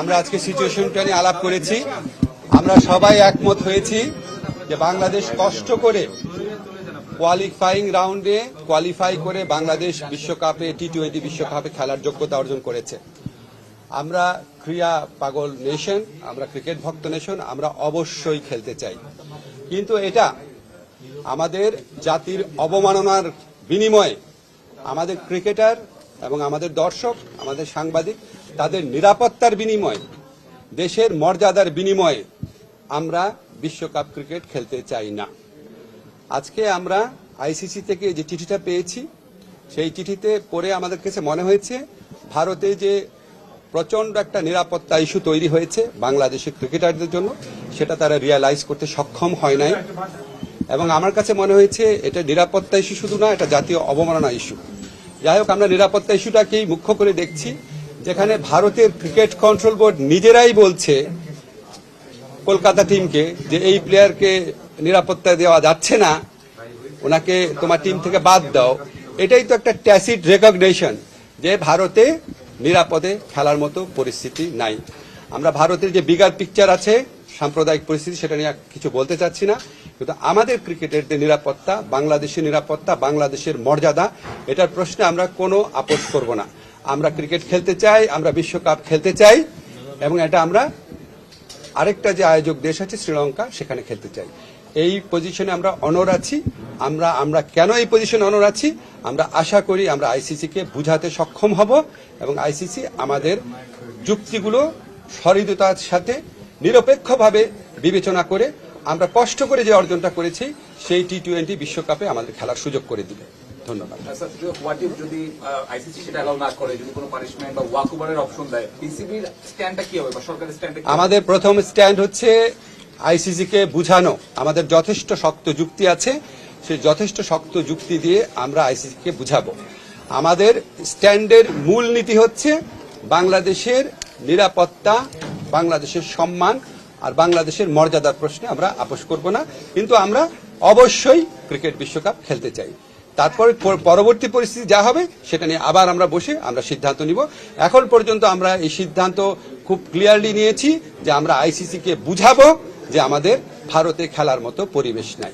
আমরা আজকে সিচুয়েশনটা নিয়ে আলাপ করেছি। আমরা সবাই একমত হয়েছি যে বাংলাদেশ কষ্ট করে কোয়ালিফাইং রাউন্ডে কোয়ালিফাই করে বাংলাদেশ বিশ্বকাপে টি টোয়েন্টি বিশ্বকাপে খেলার যোগ্যতা অর্জন করেছে। আমরা ক্রিয়া পাগল নেশন আমরা ক্রিকেট ভক্ত নেশন আমরা অবশ্যই খেলতে চাই। কিন্তু এটা আমাদের জাতির অবমাননার বিনিময়ে আমাদের ক্রিকেটার এবং আমাদের দর্শক, আমাদের সাংবাদিক, তাদের নিরাপত্তার বিনিময়ে, দেশের মর্যাদার বিনিময়ে আমরা বিশ্বকাপ ক্রিকেট খেলতে চাই না। আজকে আমরা আইসিসি থেকে যে চিঠিটা পেয়েছি, সেই চিঠিতে পড়ে আমাদের কাছে মনে হয়েছে, ভারতে যে প্রচণ্ড একটা নিরাপত্তা ইস্যু তৈরি হয়েছে বাংলাদেশের ক্রিকেটারদের জন্য, সেটা তারা রিয়ালাইজ করতে সক্ষম হয় নাই। এবং আমার কাছে মনে হয়েছে, এটা নিরাপত্তা ইস্যু শুধু না, এটা জাতীয় অবমাননা ইস্যু। যাই হোক, আমরা নিরাপত্তা ইস্যুটাকেই মুখ্য করে দেখছি। যেখানে ভারতের ক্রিকেট কন্ট্রোল বোর্ড নিজেরাই বলছে কলকাতা টিমকে যে এই প্লেয়ারকে নিরাপত্তা দেওয়া যাচ্ছে না, ওনাকে তোমার টিম থেকে বাদ দাও। এটাই তো একটা ট্যাসিড রেকগনেশন যে ভারতে নিরাপদে খেলার মতো পরিস্থিতি নাই। আমরা ভারতের যে বিগার পিকচার আছে, সাম্প্রদায়িক পরিস্থিতি, সেটা নিয়ে কিছু বলতে চাচ্ছি না। কিন্তু আমাদের ক্রিকেটের যে নিরাপত্তা, বাংলাদেশের নিরাপত্তা, বাংলাদেশের মর্যাদা, এটার প্রশ্নে আমরা কোনো আপোষ করব না। আমরা ক্রিকেট খেলতে চাই, আমরা বিশ্বকাপ খেলতে চাই, এবং এটা আমরা আরেকটা যে আয়োজক দেশ আছে, শ্রীলঙ্কা, সেখানে খেলতে চাই। এই পজিশনে আমরা অনর আছি। আমরা আমরা কেন এই পজিশনে অনর আছি? আমরা আশা করি আমরা আইসিসি কে বুঝাতে সক্ষম হব, এবং আইসিসি আমাদের যুক্তিগুলো সহৃদতার সাথে নিরপেক্ষভাবে বিবেচনা করে আমরা কষ্ট করে যে অর্জনটা করেছি সেই টি টোয়েন্টি বিশ্বকাপে আমাদের খেলার সুযোগ করে দিবে। ধন্যবাদ। যদি আইসিসি সেটা না করে যদি কোনো পানিশমেন্ট বা ওয়াক অপশন দেয় পিসিবির স্ট্যান্ডটা কি হবে বা সরকারের স্ট্যান্ডটা আমাদের প্রথম স্ট্যান্ড হচ্ছে আইসিসি কে বুঝানো। আমাদের যথেষ্ট শক্ত যুক্তি আছে। সেই যথেষ্ট শক্ত যুক্তি দিয়ে আমরা আইসিসি কে বুঝাবো। আমাদের স্ট্যান্ডের মূল নীতি হচ্ছে বাংলাদেশের নিরাপত্তা বাংলাদেশের সম্মান আর বাংলাদেশের মর্যাদার প্রশ্নে আমরা আপোষ করব না। কিন্তু আমরা অবশ্যই ক্রিকেট বিশ্বকাপ খেলতে চাই। তারপরে পরবর্তী পরিস্থিতি যা হবে সেটা নিয়ে আবার আমরা বসে আমরা সিদ্ধান্ত নিব। এখন পর্যন্ত আমরা এই সিদ্ধান্ত খুব ক্লিয়ারলি নিয়েছি যে আমরা আইসিসি কে বুঝাবো যে আমাদের ভারতে খেলার মতো পরিবেশ নাই।